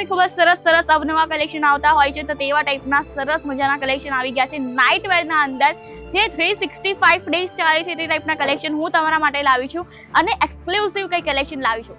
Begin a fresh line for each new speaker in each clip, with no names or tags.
પાસે ખૂબ જ સરસ સરસ અવનવા કલેક્શન આવતા હોય છે, તો તેવા ટાઈપના સરસ મજાના કલેક્શન આવી ગયા છે. નાઇટ વેરના અંદર જે થ્રી સિક્સટી ફાઈવ ડેઝ ચાલે છે, તે ટાઈપના કલેક્શન હું તમારા માટે લાવી છું અને એક્સક્લુઝિવ કંઈ કલેક્શન લાવી છું.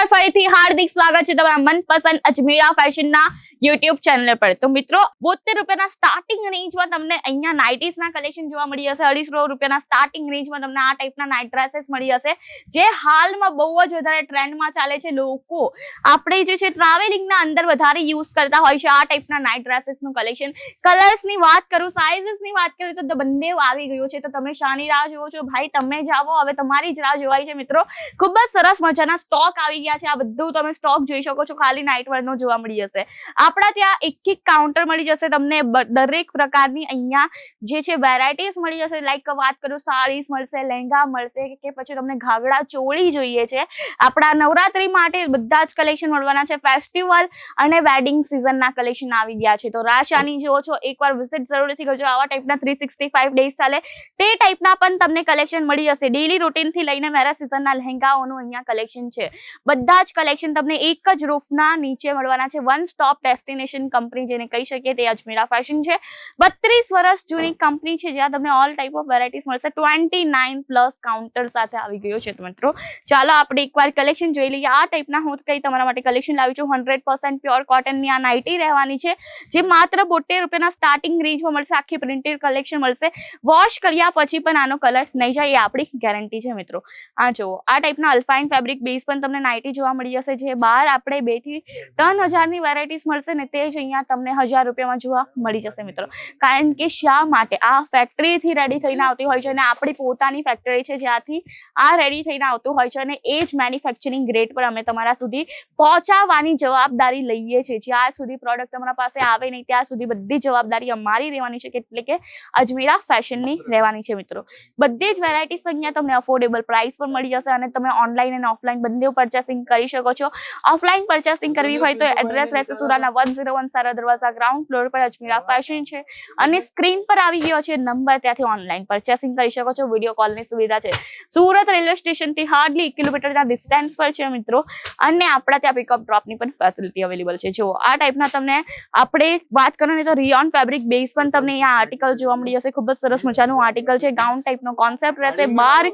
એકવાર ફરીથી હાર્દિક સ્વાગત છે તમારા મનપસંદ અજમેરા ફેશનના યુટ્યુબ ચેનલ પર. તો મિત્રો બોતેર રૂપિયાના સ્ટાર્ટિંગ રેન્જમાં તમને અહીંયા નાઇટીસના કલેક્શન જોવા મળી જશે. અઢીસો રૂપિયાના સ્ટાર્ટિંગ રેન્જમાં તમને આ ટાઈપના નાઇટ ડ્રેસીસ મળી જશે. જે હાલમાં બહુ જ વધારે ટ્રેન્ડમાં ચાલે છે લોકો. આપણે જે છે ટ્રાવેલિંગના અંદર વધારે યુઝ કરતા હોય છે આ ટાઈપના નાઇટ ડ્રેસીસનું કલેક્શન કલર્સની વાત કરું સાઇઝીસની વાત કરું, તો બંને આવી ગયું છે. તો તમે શાની રાહ જુઓ છો. ભાઈ, તમે જાઓ હવે તમારી જ રાહ જોવાય છે મિત્રો. ખૂબ જ સરસ મજાના સ્ટોક આવી ગયા છે. આ બધું તમે સ્ટોક જોઈ શકો છો. ખાલી નાઇટ વેરનો જોવા મળી જશે. આપણા ત્યાં એક એક કાઉન્ટર મળી જશે. તમને દરેક પ્રકારની અહીંયા જે છે વેરાયટીઝ મળી જશે. લાઈક વાત કરું સાડીઝ મળશે, લહેંગા મળશે કે પછી તમને ઘાઘરા ચોળી જોઈએ છે. આપણા નવરાત્રી માટે બધા જ કલેક્શન મળવાના છે. ફેસ્ટિવલ અને વેડિંગ સિઝનના કલેક્શન આવી ગયા છે. તો રાશાની જુઓ છો, એકવાર વિઝિટ જરૂરથી કરજો. આવા ટાઈપના થ્રી સિક્સટી ફાઈવ ડેઝ ચાલે. તે ટાઈપના પણ તમને કલેક્શન મળી જશે. ડેલી રૂટીનથી લઈને મેરા સિઝનના લહેંગાઓનું અહીંયા કલેક્શન છે. બધા જ કલેક્શન તમને એક જ રૂફના નીચે મળવાના છે. વન સ્ટોપ ડેસ્ટિનેશન કંપની જેને કહી શકીએ તે અજમેરા ફેશન છે. બત્રીસ વર્ષ જૂની કંપની છે જ્યાં તમને ઓલ ટાઈપ ઓફ વેરાયટીઝ મળશે. ટ્વેન્ટી નાઇન પ્લસ કાઉન્ટર સાથે આવી ગયો છે મિત્રો. ચાલો આપણે એકવાર કલેક્શન જોઈ લઈએ. આ ટાઈપના હું કઈ તમારા માટે કલેક્શન લાવી છું. હંડ્રેડ પર્સન્ટ પ્યોર કોટનની આ નાઇટી રહેવાની છે. જે માત્ર બોતેર રૂપિયાના સ્ટાર્ટિંગ રેન્જમાં મળશે. આખી પ્રિન્ટેડ કલેક્શન મળશે. વોશ કર્યા પછી પણ આનો કલર નહીં જાય એ આપણી ગેરંટી છે મિત્રો. આ જુઓ. આ ટાઈપના અલ્ફાઇન ફેબ્રિક બેઝ પણ તમને નાઇટી જોવા મળી જશે. જે બહાર આપણે બેથી ત્રણ હજારની વેરાયટીઝ મળશે. ને તે જ અહીંયા તમને હજાર રૂપિયામાં જોવા મળી જશે મિત્રો. કારણ કે શા માટે? આ ફેક્ટરીથી રેડી થઈને આવતી હોય છે અને આપણી પોતાની ફેક્ટરી છે જ્યાંથી આ રેડી થઈને આવતું હોય છે અને એ જ મેન્યુફેક્ચરિંગ ગ્રેડ પર અમે તમારા સુધી પહોંચાડવાની જવાબદારી લઈએ છીએ. જ્યાં સુધી પ્રોડક્ટ તમારા પાસે આવે નહીં ત્યાં સુધી બધી જવાબદારી અમારી રહેવાની છે એટલે કે અજમેરા ફેશનની રહેવાની છે મિત્રો. બધી જ વેરાયટીસ અહીંયા તમને અફોર્ડેબલ પ્રાઇસ પર મળી જશે અને તમે ઓનલાઈન અને ઓફલાઈન બંને પરચેસિંગ કરી શકો છો. ઓફલાઈન પરચેસિંગ કરવી હોય તો એડ્રેસ રહેશે સુરાના વન ઝીરો વન સારા દરવાજા ગ્રાઉન્ડ ફ્લોર પર અજમીરા ફેશન છે. અને સ્ક્રીન પર આવી ગયો છે નંબર ત્યાંથી ઓનલાઈન પરચેસિંગ કરી શકો છો વીડિયો કોલની સુવિધા છે. સુરત રેલવે સ્ટેશનથી હાર્ડલી એક કિલોમીટરના ડિસ્ટન્સ પર છે મિત્રો. અને આપણા ત્યાં પિકઅપ ડ્રોપની પણ ફેસિલિટી અવેલેબલ છે. જો આ ટાઈપના તમને આપણે વાત કરો ને તો રિયોન ફેબ્રિક બેઝ પણ તમને અહીંયા આર્ટિકલ જોવા મળી જશે. ખૂબ જ સરસ મજાનું આર્ટિકલ છે. ગાઉન ટાઈપનો કોન્સેપ્ટ રહેશે. બહાર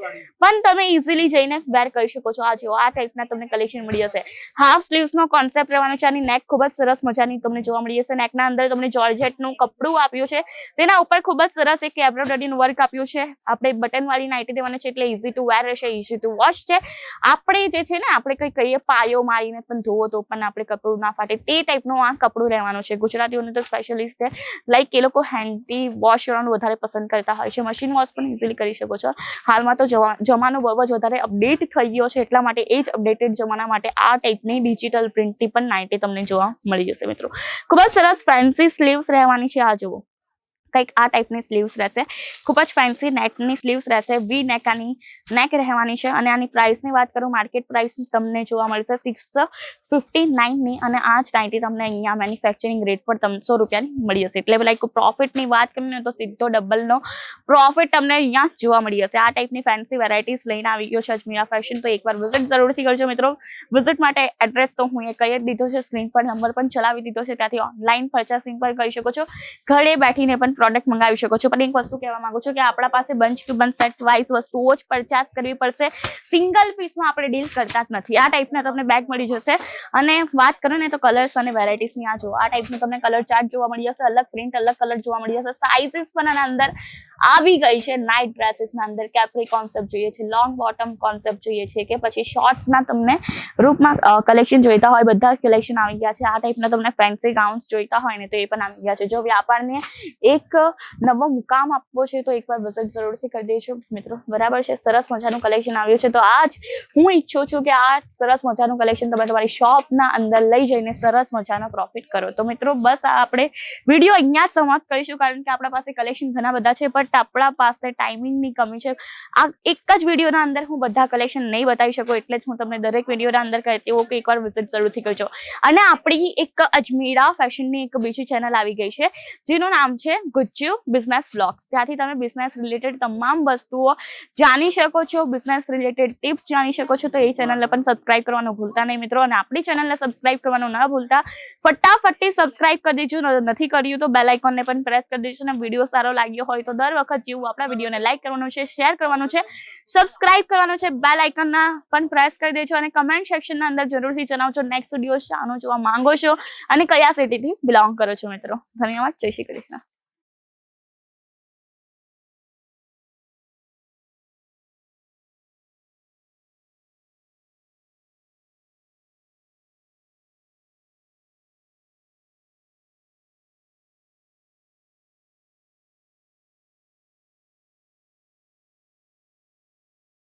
પણ તમે ઇઝીલી જઈને વેર કરી શકો છો. આ જો આ ટાઈપના તમને કલેક્શન મળી જશે. હાફ સ્લીવ્સનો કોન્સેપ્ટ રહેવાનો છે. આની નેક ખૂબ જ સરસ મજાની તમને જોવા મળી જશે નેકના અંદર તમને જોર્જેટનું કપડું આપ્યું છે. તેના ઉપર ખૂબ જ સરસ એક એમ્બ્રોઇડરીનું વર્ક આપ્યું છે. આપણે બટન વાળી નાઇટી દેવાની છે એટલે ઇઝી ટુ વેર રહેશે ઇઝી ટુ વોશ છે. આપણે જે છે ને, આપણે કંઈ કહીએ, પાયો મારીને પણ ધોવો તો પણ આપણે કપડું ના ફાટે. તે ટાઈપનું આ કપડું રહેવાનું છે. ગુજરાતીઓનું તો સ્પેશિયલિસ્ટ છે. લાઈક એ લોકો હેન્ડથી વોશ કરવાનું વધારે પસંદ કરતા હોય છે. મશીન વોશ પણ ઇઝીલી કરી શકો છો. હાલમાં તો જમાનો બહુ જ વધારે અપડેટ થઈ ગયો છે. એટલા માટે એ જ અપડેટેડ જમાના માટે આ ટાઈપની ડિજિટલ પ્રિન્ટની પણ નાઇટી તમને જોવા મળી જશે. મિત્રો. ખૂબ જ સરસ ફેન્સી સ્લીવ્સ રહેવાની છે આ જુઓ. કંઈક આ ટાઈપની સ્લીવ્સ રહેશે. ખૂબ જ ફેન્સી નેકની સ્લીવ્સ રહેશે. વી નેકાની નેક રહેવાની છે. અને આની પ્રાઇસની વાત કરું માર્કેટ પ્રાઇસ તમને જોવા મળશે સિક્સ ફિફ્ટી નાઇનની અને આ જ નાઇન્ટી તમને અહીંયા મેન્યુફેક્ચરિંગ રેટ પર ત્રણસો રૂપિયાની મળી જશે. એટલે લાઈક પ્રોફિટની વાત કરીને તો સીધો ડબલનો પ્રોફિટ તમને અહીંયા જોવા મળી જશે. આ ટાઈપની ફેન્સી વેરાયટીઝ લઈને આવી ગયો છે અજમીરા ફેશન તો એકવાર વિઝિટ જરૂરથી કરજો મિત્રો. વિઝિટ માટે એડ્રેસ તો હું એ કહી જ દીધો છે. સ્ક્રીન પર નંબર પણ ચલાવી દીધો છે. ત્યાંથી ઓનલાઈન પરચેસિંગ પણ કરી શકો છો. ઘરે બેઠીને પણ પ્રોડક્ટ મંગાવી શકો છો. પણ એક વસ્તુ કહેવા માંગુ છું કે આપણા પાસે bunch to bunch set wise વસ્તુઓ જ પરચેસ કરવી પડશે. સિંગલ પીસમાં આપણે ડીલ કરતા જ નથી. આ ટાઈપના તમને બેગ મળી જશે. અને વાત કરું ને તો કલર્સ અને વેરાયટીસની આ જો, આ ટાઈપનું તમને કલર ચાર્ટ જોવા મળી જશે. અલગ પ્રિન્ટ અલગ કલર જોવા મળી જશે. સાઇઝિસ પણ આના અંદર આવી ગઈ છે. નાઇટ ડ્રેસીસના અંદર કેપ્રી કોન્સેપ્ટ જોઈએ છે. લોંગ બોટમ કોન્સેપ્ટ જોઈએ છે કે પછી શોર્ટ્સના તમને રૂપમાં કલેક્શન જોઈતા હોય, બધા કલેક્શન આવી ગયા છે. આ ટાઈપના તમને ફેન્સી ગાઉન્સ જોઈતા હોય ને તો એ પણ આવી ગયા છે. જો વ્યાપારને એક એક નવો મુકામ આપવો છે તો એકવાર વિઝિટ જરૂરથી કરી દેજો. મિત્રો, બરાબર છે? સરસ મજાનું કલેક્શન આવ્યું છે. તો આજ હું ઈચ્છું છું કે આ સરસ મજાનું કલેક્શન તમે તમારી શોપના અંદર લઈ જઈને સરસ મજાનો પ્રોફિટ કરો. તો મિત્રો, બસ આ આપણે વીડિયો અહીંયા જ સમાપ્ત કરીશું કારણ કે આપણા પાસે કલેક્શન ઘણા બધા છે બટ આપણા પાસે ટાઈમિંગની કમી છે. આ એક જ વિડીયોના અંદર હું બધા કલેક્શન નહીં બતાવી શકું, એટલે જ હું તમને દરેક વિડીયોના અંદર કહેતી હોઉં કે એકવાર વિઝિટ જરૂરથી કરજો. અને આપણી એક અજમીરા ફેશનની એક બીજી ચેનલ આવી ગઈ છે, જેનું નામ છે ગુજ્જુ બિઝનેસ બ્લોગ્સ ત્યાંથી તમે બિઝનેસ રિલેટેડ તમામ વસ્તુઓ જાણી શકો છો. બિઝનેસ રિલેટેડ ટિપ્સ જાણી શકો છો. તો એ ચેનલને પણ સબસ્ક્રાઇબ કરવાનું ભૂલતા નહીં મિત્રો. અને આપણી ચેનલને સબસ્ક્રાઇબ કરવાનું ન ભૂલતા, ફટાફટથી સબસ્ક્રાઇબ કરી દેજો. નથી કર્યું તો બેલ આઇકોનને પણ પ્રેસ કરી દેજો. અને વીડિયો સારો લાગ્યો હોય તો દર વખત જેવું આપણા વિડીયોને લાઇક કરવાનું છે શેર કરવાનું છે સબસ્ક્રાઇબ કરવાનું છે બેલ આઇકનના પણ પ્રેસ કરી દેજો. અને કમેન્ટ સેક્શનના અંદર જરૂરથી જણાવજો નેક્સ્ટ વીડિયો શાનો જોવા માંગો છો અને કયા સિટીથી બિલોંગ કરો છો મિત્રો. ધન્યવાદ. જય શ્રી કૃષ્ણ.